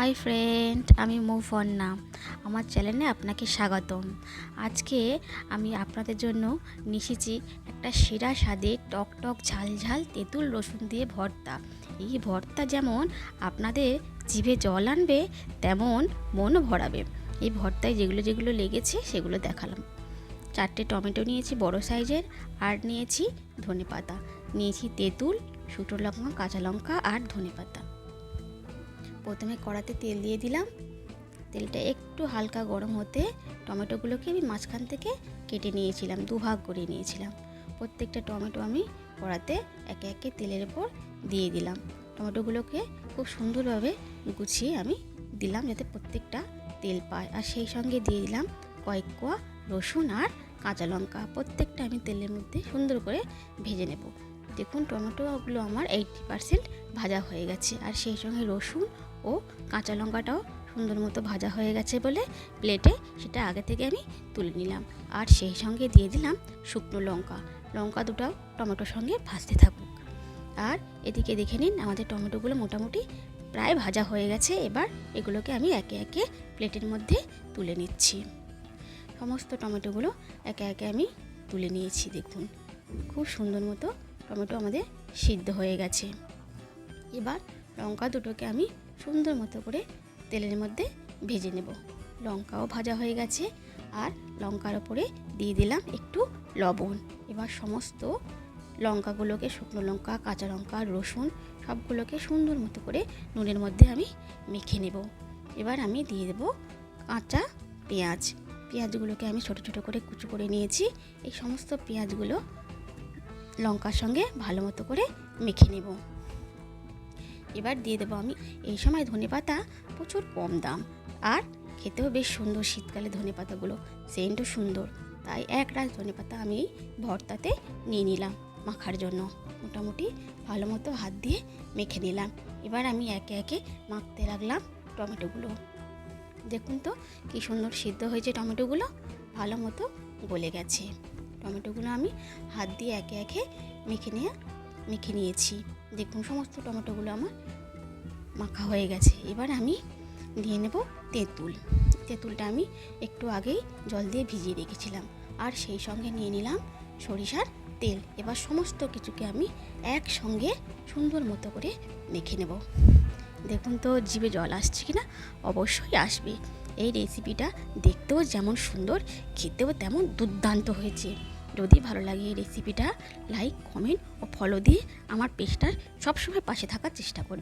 Hi friend আমি মুফন্না আমার চ্যানেলে আপনাকে স্বাগতম। আজকে আমি আপনাদের জন্য নিয়ে এসেছি একটা সেরা স্বাদের টক টক ঝাল ঝাল তেঁতুল রসুন দিয়ে ভর্তা। এই ভর্তা যেমন আপনাদের জিভে জল আনবে, তেমন মনও ভরাবে। এই ভর্তায় যেগুলো যেগুলো লেগেছে সেগুলো দেখালাম। চারটে টমেটো নিয়েছি বড় সাইজের, আর নিয়েছি ধনে পাতা নিয়েছি তেঁতুল, শুকনো লঙ্কা, কাঁচা লঙ্কা, আর ধনে পাতা প্রথমে কড়াতে তেল দিয়ে দিলাম। তেলটা একটু হালকা গরম হতে টমেটোগুলোকে আমি মাঝখান থেকে কেটে নিয়েছিলাম, দুভাগ করে নিয়েছিলাম। প্রত্যেকটা টমেটো আমি কড়াতে একে একে তেলের উপর দিয়ে দিলাম। টমেটোগুলোকে খুব সুন্দরভাবে গুছিয়ে আমি দিলাম যাতে প্রত্যেকটা তেল পায়। আর সেই সঙ্গে দিয়ে দিলাম কয়েক কোয়া রসুন আর কাঁচা লঙ্কা। প্রত্যেকটা আমি তেলের মধ্যে সুন্দর করে ভেজে নেব। দেখুন, টমেটোগুলো আমার এইটটি পারসেন্ট ভাজা হয়ে গেছে। আর সেই সঙ্গে রসুন ও কাঁচা লঙ্কাটাও সুন্দর মতো ভাজা হয়ে গেছে বলে প্লেটে সেটা আগে থেকে আমি তুলে নিলাম। আর সেই সঙ্গে দিয়ে দিলাম শুকনো লঙ্কা। লঙ্কা দুটাও টমেটোর সঙ্গে ভাজতে থাকুক। আর এদিকে দেখে নিন, আমাদের টমেটোগুলো মোটামুটি প্রায় ভাজা হয়ে গেছে। এবার এগুলোকে আমি একে একে প্লেটের মধ্যে তুলে নিচ্ছি। সমস্ত টমেটোগুলো একে একে আমি তুলে নিয়েছি, দেখুন। খুব সুন্দর মতো টমেটো আমাদের সিদ্ধ হয়ে গেছে। এবার লঙ্কা দুটোকে আমি সুন্দর মতো করে তেলের মধ্যে ভেজে নেব। লঙ্কাও ভাজা হয়ে গেছে আর লঙ্কার ওপরে দিয়ে দিলাম একটু লবণ। এবার সমস্ত লঙ্কাগুলোকে, শুকনো লঙ্কা, কাঁচা লঙ্কা, রসুন, সবগুলোকে সুন্দর মতো করে নুনের মধ্যে আমি মেখে নেব। এবার আমি দিয়ে দেবো কাঁচা পেঁয়াজ। পেঁয়াজগুলোকে আমি ছোট ছোট করে কুচু করে নিয়েছি। এই সমস্ত পেঁয়াজগুলো লঙ্কার সঙ্গে ভালো মতো করে মেখে নেব। এবার দিয়ে দেবো আমি এই সময় ধনে পাতা প্রচুর কম দাম। আর খেতেও বেশ সুন্দর শীতকালে ধনে পাতাগুলো, সেন্টও সুন্দর। তাই এক রাস ধনে পাতা আমি ভর্তাতে নিয়ে নিলাম মাখার জন্য। মোটামুটি ভালো মতো হাত দিয়ে মেখে নিলাম। এবার আমি একে একে মাখতে লাগলাম টমেটোগুলো। দেখুন তো কী সুন্দর সিদ্ধ হয়েছে টমেটোগুলো, ভালো মতো গলে গেছে। টমেটোগুলো আমি হাত দিয়ে একে একে মেখে নিয়ে মেখে নিয়েছি। দেখুন, সমস্ত টমেটোগুলো আমার মাখা হয়ে গেছে। এবার আমি দিয়ে নেব তেঁতুল। তেঁতুলটা আমি একটু আগেই জল দিয়ে ভিজিয়ে রেখেছিলাম। আর সেই সঙ্গে নিয়ে নিলাম সরিষার তেল। এবার সমস্ত কিছুকে আমি একসঙ্গে সুন্দর মতো করে মেখে নেব। দেখুন তো, জিভে জল আসছে কি না অবশ্যই আসবে। এই রেসিপিটা দেখতেও যেমন সুন্দর, খেতেও তেমন দুর্দান্ত হয়েছে। যদি ভালো লাগে এই রেসিপিটা লাইক কমেন্ট ও ফলো দিয়ে আমার পেজটার সবসময় পাশে থাকার চেষ্টা করবে।